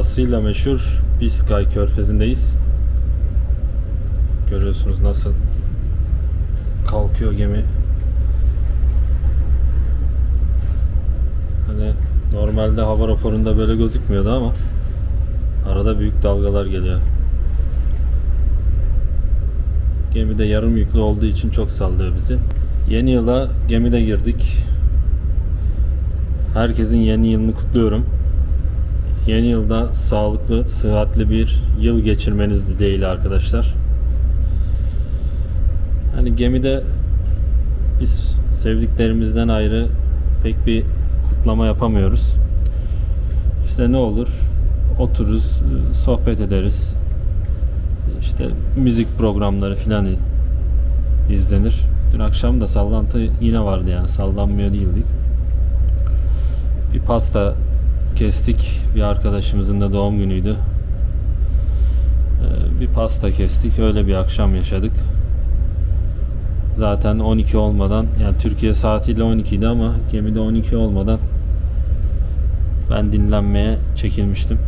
havasıyla meşhur Biskay Körfezi'ndeyiz. Görüyorsunuz nasıl kalkıyor gemi. Hani normalde hava raporunda böyle gözükmüyordu ama arada büyük dalgalar geliyor. Gemi de yarım yüklü olduğu için çok sallıyor bizi. Yeni yıla gemide girdik. Herkesin yeni yılını kutluyorum. Yeni yılda sağlıklı, sıhhatli bir yıl geçirmeniz dileğiyle arkadaşlar. Hani gemide biz sevdiklerimizden ayrı pek bir kutlama yapamıyoruz. İşte ne olur? Otururuz, sohbet ederiz. İşte müzik programları filan izlenir. Dün akşam da sallantı yine vardı yani sallanmıyor değildik. Bir pasta kestik. Bir arkadaşımızın da doğum günüydü. Ee, Bir pasta kestik. Öyle bir akşam yaşadık. Zaten 12 olmadan yani Türkiye saatiyle 12'ydi ama gemide 12 olmadan ben dinlenmeye çekilmiştim.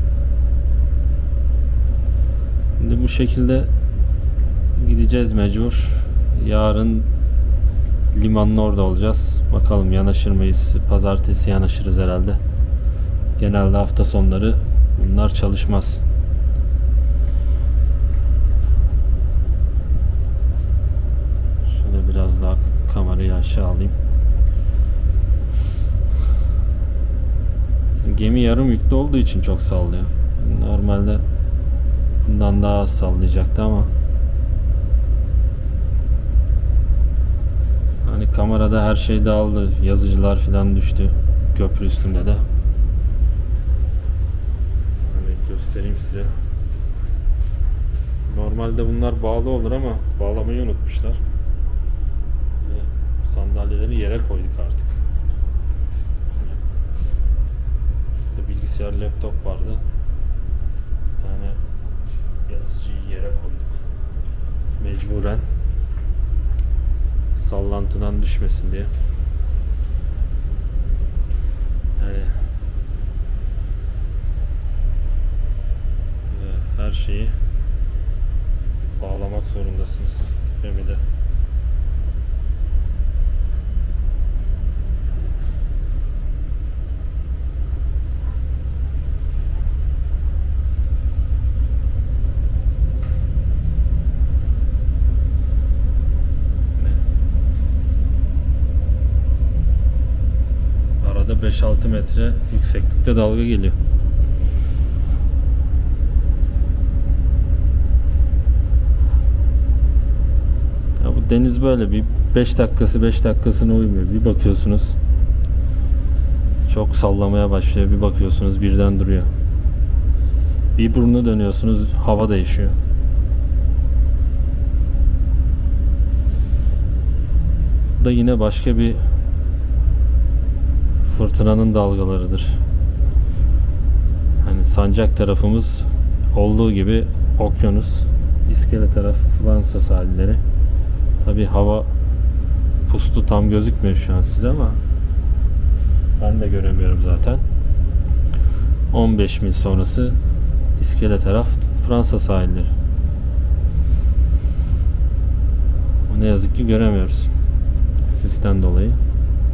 Şimdi bu şekilde gideceğiz mecbur. Yarın limanın orada olacağız. Bakalım yanaşır mıyız? Pazartesi yanaşırız herhalde. Genelde hafta sonları bunlar çalışmaz. Şöyle biraz daha kamerayı aşağı alayım. Gemi yarım yüklü olduğu için çok sallıyor. Normalde bundan daha az sallayacaktı ama Hani kamerada her şey dağıldı. Yazıcılar falan düştü. Köprü üstünde de. Hani göstereyim size. Normalde bunlar bağlı olur ama bağlamayı unutmuşlar. Ve sandalyeleri yere koyduk artık. Şurada bilgisayar laptop vardı. Bir tane yazıcıyı yere koyduk. Mecburen sallantıdan düşmesin diye. Yani ve her şeyi bağlamak zorundasınız gemide. Arada 5-6 metre yükseklikte dalga geliyor. Deniz böyle bir 5 dakikası 5 dakikasına uymuyor. Bir bakıyorsunuz çok sallamaya başlıyor. Bir bakıyorsunuz birden duruyor. Bir burnu dönüyorsunuz hava değişiyor. Da yine başka bir fırtınanın dalgalarıdır. Hani sancak tarafımız olduğu gibi okyanus, iskele taraf Fransa sahilleri. Tabi hava puslu tam gözükmüyor şu an size ama ben de göremiyorum zaten. 15 mil sonrası iskele taraf Fransa sahilleri. Ne yazık ki göremiyoruz. Sisten dolayı.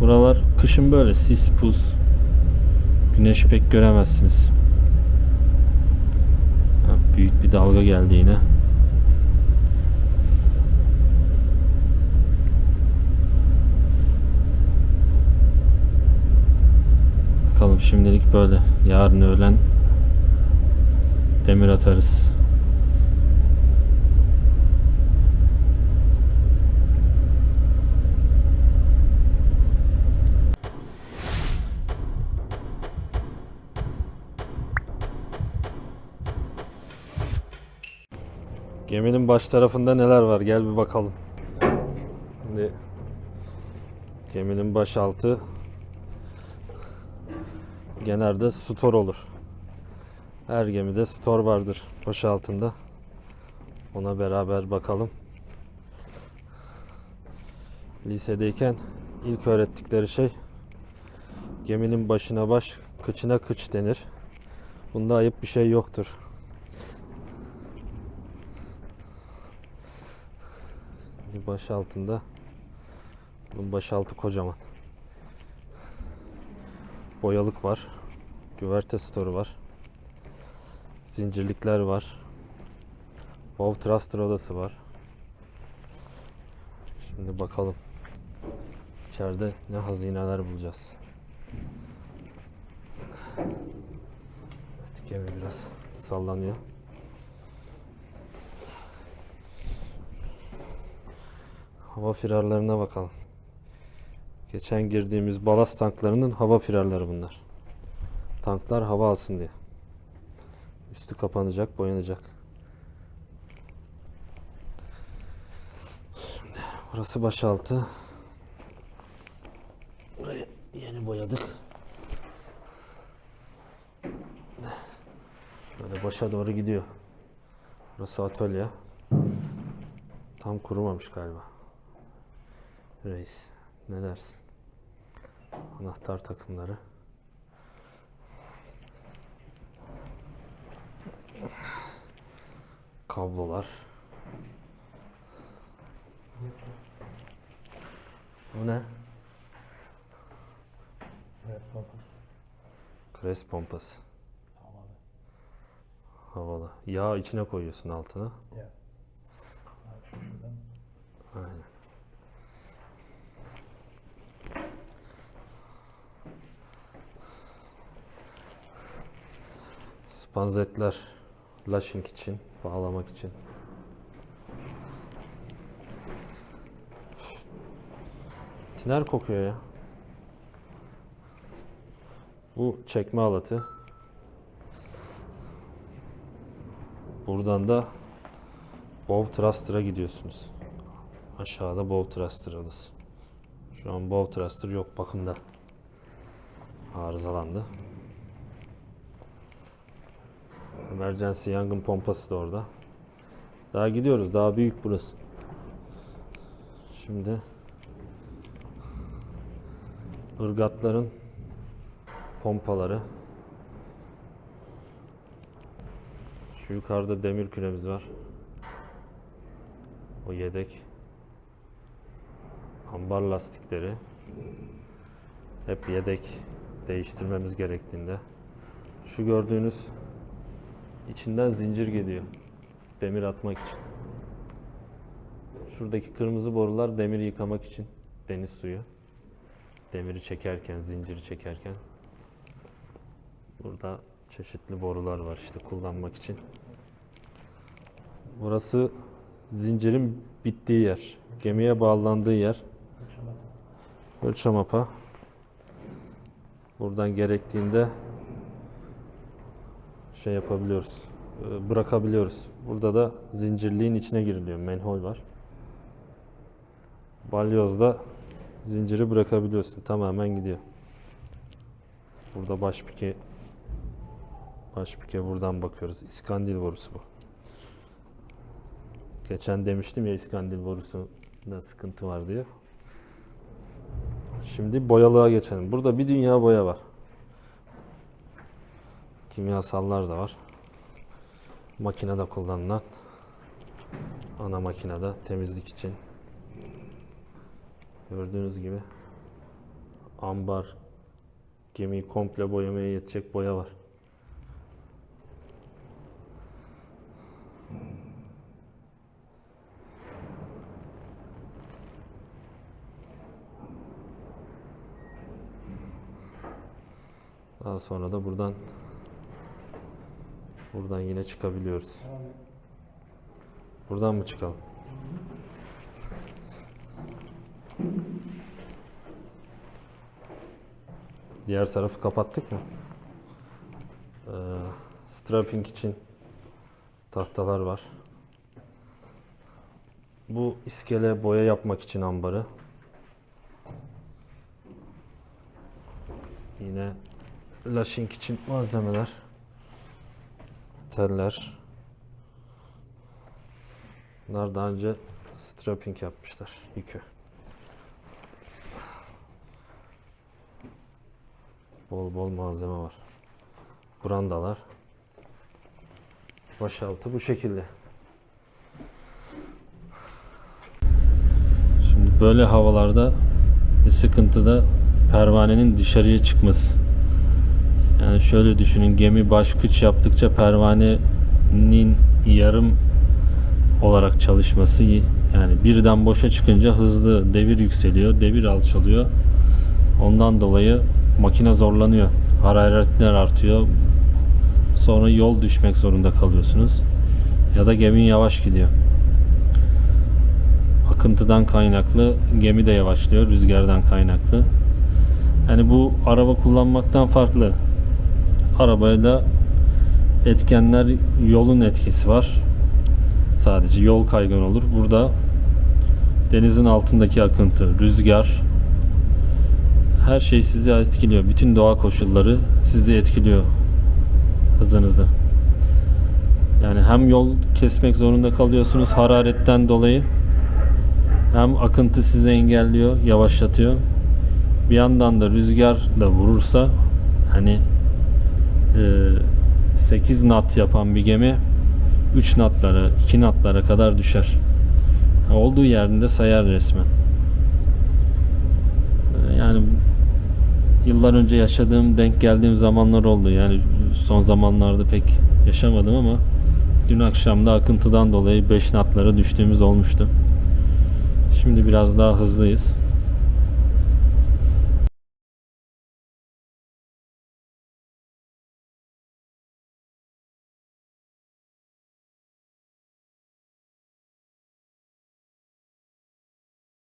Buralar kışın böyle sis, pus. Güneş pek göremezsiniz. Ha, büyük bir dalga geldi yine. Bakalım şimdilik böyle. Yarın öğlen demir atarız. Geminin baş tarafında neler var? Gel bir bakalım. Şimdi geminin baş altı genelde stor olur. Her gemide stor vardır baş altında. Ona beraber bakalım. Lisedeyken ilk öğrettikleri şey geminin başına baş, kıçına kıç denir. Bunda ayıp bir şey yoktur. Baş altında. Bunun baş altı kocaman. Boyalık var. Güverte storu var. Zincirlikler var. Wow Thruster odası var. Şimdi bakalım. İçeride ne hazineler bulacağız. Evet, gemi biraz sallanıyor. Hava firarlarına bakalım. Geçen girdiğimiz balast tanklarının hava firarları bunlar. Tanklar hava alsın diye. Üstü kapanacak, boyanacak. Şimdi burası başaltı. Burayı yeni boyadık. Böyle başa doğru gidiyor. Burası atölye. Tam kurumamış galiba. Reis. Ne dersin? Anahtar takımları. Kablolar. Bu ne? Evet. Kres pompası. Havalı. Havalı. Yağ içine koyuyorsun altına. Ya. Spanzetler lashing için, bağlamak için. Tiner kokuyor ya. Bu çekme alatı. Buradan da Bow Thruster'a gidiyorsunuz. Aşağıda Bow Thruster odası. Şu an Bow Thruster yok bakımda. Arızalandı. Emergency yangın pompası da orada. Daha gidiyoruz. Daha büyük burası. Şimdi ırgatların pompaları. Şu yukarıda demir küremiz var. O yedek. Ambar lastikleri. Hep yedek değiştirmemiz gerektiğinde. Şu gördüğünüz içinden zincir gidiyor. Demir atmak için. Şuradaki kırmızı borular demiri yıkamak için. Deniz suyu. Demiri çekerken, zinciri çekerken. Burada çeşitli borular var işte kullanmak için. Burası zincirin bittiği yer. Gemiye bağlandığı yer. mapa. Buradan gerektiğinde şey yapabiliyoruz. e, Bırakabiliyoruz. Burada da zincirliğin içine giriliyor. Manhole var. Balyozda zinciri bırakabiliyorsun. Tamamen gidiyor. Burada başpike başpike buradan bakıyoruz. İskandil borusu bu. Geçen demiştim ya İskandil borusunda sıkıntı var diye. Şimdi boyalığa geçelim. Burada bir dünya boya var. Kimyasallar da var. Makinede kullanılan ana makinede temizlik için. Gördüğünüz gibi ambar gemiyi komple boyamaya yetecek boya var. Daha sonra da buradan buradan yine çıkabiliyoruz. Abi Buradan mı çıkalım? Diğer tarafı kapattık mı? Ee, strapping için tahtalar var. Bu iskele boya yapmak için ambarı. Yine lashing için malzemeler. Teller. Bunlar daha önce strapping yapmışlar yükü. Bol bol malzeme var. Brandalar. Başaltı bu şekilde. Şimdi böyle havalarda bir sıkıntı da pervanenin dışarıya çıkması. Yani şöyle düşünün gemi baş kıç yaptıkça pervanenin yarım olarak çalışması. Yani birden boşa çıkınca hızlı devir yükseliyor, devir alçalıyor. Ondan dolayı makine zorlanıyor. Hararetler artıyor. Sonra yol düşmek zorunda kalıyorsunuz. Ya da gemi yavaş gidiyor. Akıntıdan kaynaklı gemi de yavaşlıyor, rüzgardan kaynaklı. Yani bu araba kullanmaktan farklı. Arabayla etkenler yolun etkisi var. Sadece yol kaygan olur. Burada denizin altındaki akıntı, rüzgar her şey sizi etkiliyor. Bütün doğa koşulları sizi etkiliyor hızınızı. Yani hem yol kesmek zorunda kalıyorsunuz hararetten dolayı hem akıntı sizi engelliyor, yavaşlatıyor. Bir yandan da rüzgar da vurursa hani 8 knot yapan bir gemi 3 knotlara, 2 knotlara kadar düşer. Olduğu yerinde sayar resmen. E, Yani yıllar önce yaşadığım, denk geldiğim zamanlar oldu. Yani son zamanlarda pek yaşamadım ama dün akşam da akıntıdan dolayı 5 knotlara düştüğümüz olmuştu. Şimdi biraz daha hızlıyız.